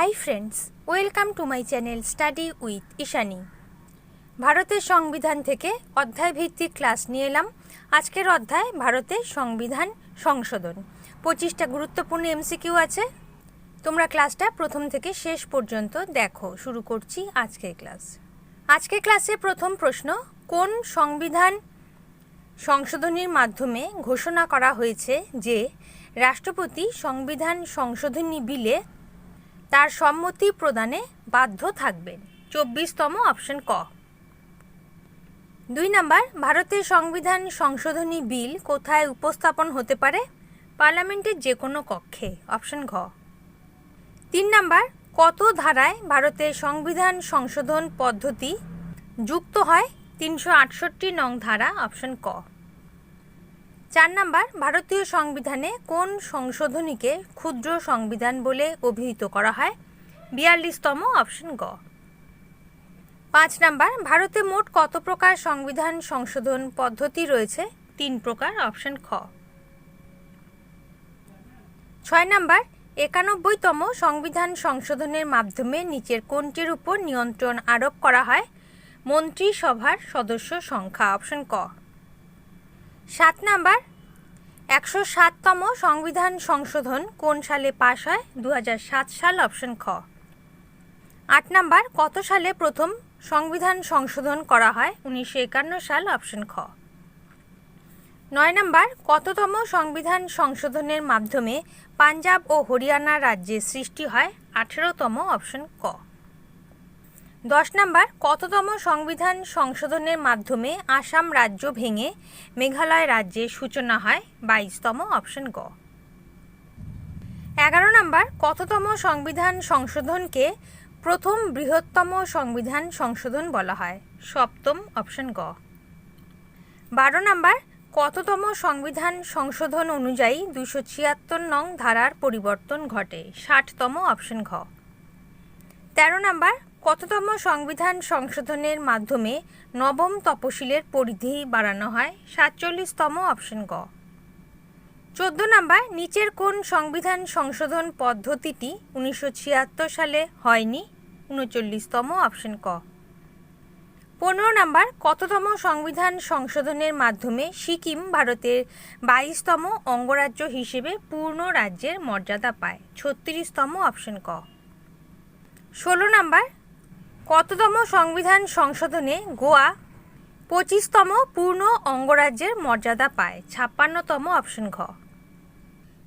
Hi friends welcome to my channel study with Ishani ভারতের সংবিধান থেকে অধ্যায় ভিত্তিক ক্লাস নিয়ে এলাম। আজকের অধ্যায় ভারতের সংবিধান সংশোধন। পঁচিশটা গুরুত্বপূর্ণ এমসিকিউ আছে। তোমরা ক্লাসটা প্রথম থেকে শেষ পর্যন্ত দেখো। শুরু করছি আজকের ক্লাস আজকের ক্লাসে প্রথম প্রশ্ন, কোন সংবিধান সংশোধনীর মাধ্যমে ঘোষণা করা হয়েছে যে রাষ্ট্রপতি সংবিধান সংশোধনী বিলে তার সম্মতি প্রদানে বাধ্য থাকবেন। চব্বিশতম অপশন ক। দুই নাম্বার, ভারতের সংবিধান সংশোধনী বিল কোথায় উপস্থাপন হতে পারে? পার্লামেন্টের যে কোনো কক্ষে। অপশন ঘ। তিন নাম্বার, কত ধারায় ভারতের সংবিধান সংশোধন পদ্ধতি যুক্ত হয়? তিনশো আটষট্টি নং ধারা, অপশন ক। চার নাম্বার, ভারতীয় সংবিধানে কোন সংশোধনীকে ক্ষুদ্র সংবিধান বলে অভিহিত করা হয়? বিয়াল্লিশতম অপশন গ। পাঁচ নাম্বার, ভারতে মোট কত প্রকার সংবিধান সংশোধন পদ্ধতি রয়েছে? তিন প্রকার, অপশন খ। ছয় নাম্বার, একানব্বইতম সংবিধান সংশোধনের মাধ্যমে নিচের কোনটির উপর নিয়ন্ত্রণ আরোপ করা হয়? মন্ত্রিসভার সদস্য সংখ্যা, অপশন ক। সাত নাম্বার। একশো সাততম সংবিধান সংশোধন কোন সালে পাশ হয়? দু সাত সাল, অপশন খ। আট নাম্বার, কত সালে প্রথম সংবিধান সংশোধন করা হয়? উনিশশো একান্ন সাল, অপশন খ। নয় নম্বর, কততম সংবিধান সংশোধনের মাধ্যমে পাঞ্জাব ও হরিয়ানা রাজ্যে সৃষ্টি হয়? আঠেরোতম, অপশন ক। দশ নম্বর, কততম সংবিধান সংশোধনের মাধ্যমে আসাম রাজ্য ভেঙে মেঘালয় রাজ্যের সূচনা হয়? বাইশতম অপশন গ। এগারো নম্বর, কততম সংবিধান সংশোধনকে প্রথম বৃহত্তম সংবিধান সংশোধন বলা হয়? সপ্তম অপশন গ। বারো নম্বর, কততম সংবিধান সংশোধন অনুযায়ী দুশো ছিয়াত্তর নং ধারার পরিবর্তন ঘটে? ষাটতম অপশন ঘ। তেরো নম্বর কততম সংবিধান সংশোধনের মাধ্যমে নবম তপশিলের পরিধি বাড়ানো হয়? সাতচল্লিশতম অপশন গ। চোদ্দ নম্বর, নিচের কোন সংবিধান সংশোধন পদ্ধতিটি উনিশশো ছিয়াত্তর সালে হয়নি? উনচল্লিশতম অপশন ক। পনেরো নম্বর, কততম সংবিধান সংশোধনের মাধ্যমে সিকিম ভারতের বাইশতম অঙ্গরাজ্য হিসেবে পূর্ণ রাজ্যের মর্যাদা পায়? ছত্রিশতম অপশন ক। ষোলো নম্বর কততম সংবিধান সংশোধনে গোয়া পঁচিশতম পূর্ণ অঙ্গরাজ্যের মর্যাদা পায়? ছাপ্পান্নতম অপশন ঘ।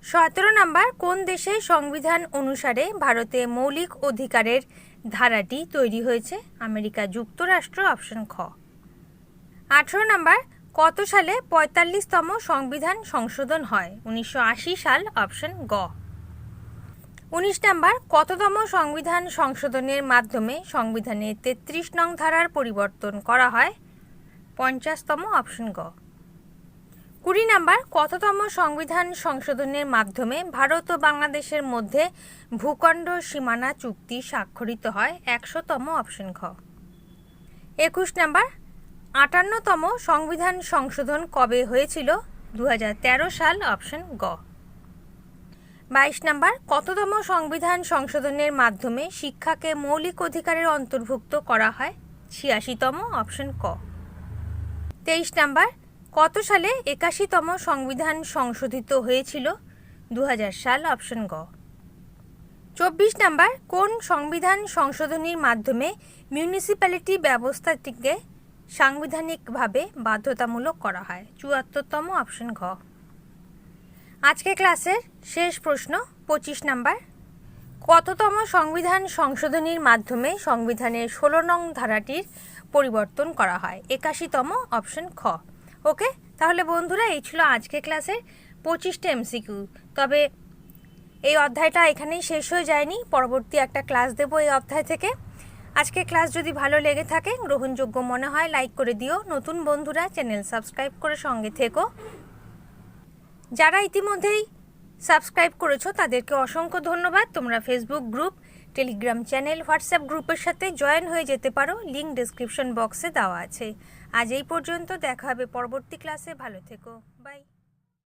সতেরো নম্বর, কোন দেশে সংবিধান অনুসারে ভারতে মৌলিক অধিকারের ধারাটি তৈরি হয়েছে? আমেরিকা যুক্তরাষ্ট্র, অপশন খ। আঠেরো নম্বর, কত সালে পঁয়তাল্লিশতম সংবিধান সংশোধন হয়? উনিশশো আশি সাল, অপশন গ। উনিশ নম্বর, কততম সংবিধান সংশোধনের মাধ্যমে সংবিধানের তেত্রিশ নং ধারার পরিবর্তন করা হয়? পঞ্চাশতম অপশন গ। কুড়ি নাম্বার, কততম সংবিধান সংশোধনের মাধ্যমে ভারত ও বাংলাদেশের মধ্যে ভূখণ্ড সীমানা চুক্তি স্বাক্ষরিত হয়? একশোতম অপশন ঘ। একুশ নাম্বার, আটান্নতম সংবিধান সংশোধন কবে হয়েছিল? দু হাজার তেরো সাল অপশন গ। বাইশ নাম্বার, কততম সংবিধান সংশোধনের মাধ্যমে শিক্ষাকে মৌলিক অধিকারের অন্তর্ভুক্ত করা হয়? ছিয়াশিতম, অপশন ক। তেইশ নাম্বার, কত সালে একাশিতম সংবিধান সংশোধিত হয়েছিল? দু হাজার সাল, অপশন গ। চব্বিশ নাম্বার, কোন সংবিধান সংশোধনীর মাধ্যমে মিউনিসিপ্যালিটি ব্যবস্থাটিকে সাংবিধানিকভাবে বাধ্যতামূলক করা হয়? চুয়াত্তরতম, অপশন ঘ। আজকে ক্লাসের শেষ প্রশ্ন, পঁচিশ নাম্বার। কততম সংবিধান সংশোধনীর মাধ্যমে সংবিধানের ষোলো নং ধারাটির পরিবর্তন করা হয়? একাশিতম অপশন খ। ওকে? তাহলে বন্ধুরা, এই ছিল আজকে ক্লাসের পঁচিশটা এমসিকিউ। তবে এই অধ্যায়টা এখানেই শেষ হয়ে যায়নি। পরবর্তী একটা ক্লাস দেবো এই অধ্যায় থেকে। আজকে ক্লাস যদি ভালো লেগে থাকে, গ্রহণযোগ্য মনে হয়, লাইক করে দিও। নতুন বন্ধুরা, চ্যানেল সাবস্ক্রাইব করে সঙ্গে থেকো। যারা ইতিমধ্যেই সাবস্ক্রাইব করেছ, তাদেরকে অসংখ্য ধন্যবাদ। তোমরা Facebook group Telegram channel WhatsApp গ্রুপের সাথে জয়েন হয়ে যেতে পারো। লিঙ্ক ডিসক্রিপশন বক্সে দেওয়া আছে। আজ এই পর্যন্ত, দেখা হবে পরবর্তী ক্লাসে ভালো থেকো। বাই